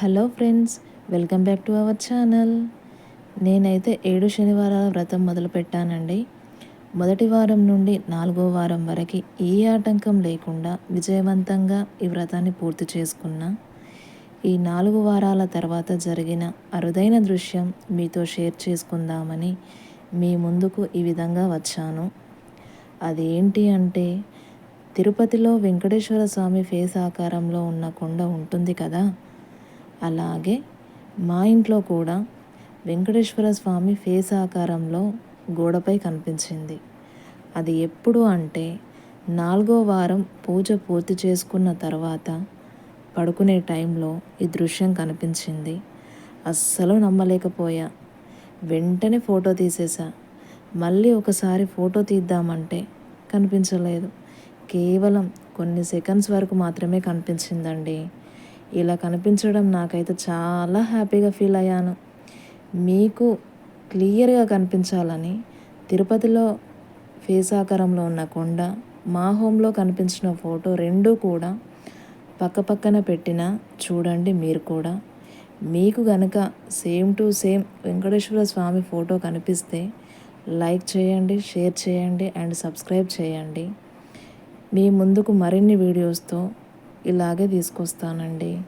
Hello friends welcome back to our channel. నేనైతే ఏడు శనివారాల వ్రతం మొదలుపెట్టానండి. మొదటి వారం నుండి నాలుగో వారం వరకు ఏ ఆటంకం లేకుండా విజయవంతంగా ఈ వ్రతాన్ని పూర్తి చేసుకున్నా. ఈ నాలుగు వారాల తర్వాత జరిగిన అరుదైన దృశ్యం మీతో షేర్ చేసుకుందామని మీ ముందుకు ఈ విధంగా వచ్చాను. అదేంటి అంటే తిరుపతిలో వెంకటేశ్వర స్వామి ఫేస్ ఆకారంలో ఉన్న కొండ ఉంటుంది కదా అలాగే మా ఇంట్లో కూడా వెంకటేశ్వర స్వామి ఫేస్ ఆకారంలో గోడపై కనిపించింది. అది ఎప్పుడు అంటే నాలుగో వారం పూజ పూర్తి చేసుకున్న తర్వాత పడుకునే టైంలో ఈ దృశ్యం కనిపించింది. అస్సలు నమ్మలేకపోయా. వెంటనే ఫోటో తీసేసా. మళ్ళీ ఒకసారి ఫోటో తీద్దామంటే కనిపించలేదు. కేవలం కొన్ని సెకండ్స్ వరకు మాత్రమే కనిపించిందండి. ఇలా కనిపించడం నాకైతే చాలా హ్యాపీగా ఫీల్ అయ్యాను. మీకు క్లియర్గా కనిపించాలని తిరుపతిలో ఫేస్ ఆకారంలో ఉన్న కొండ మా హోమ్లో కనిపించిన ఫోటో రెండు కూడా పక్కపక్కన పెట్టిన చూడండి మీరు కూడా. మీకు గనక same to same Venkateswara Swamy photo కనిపిస్తే లైక్ చేయండి షేర్ చేయండి అండ్ సబ్స్క్రైబ్ చేయండి. మీ ముందుకు మరిన్ని వీడియోస్తో ఇలాగే తీసుకొస్తానండి.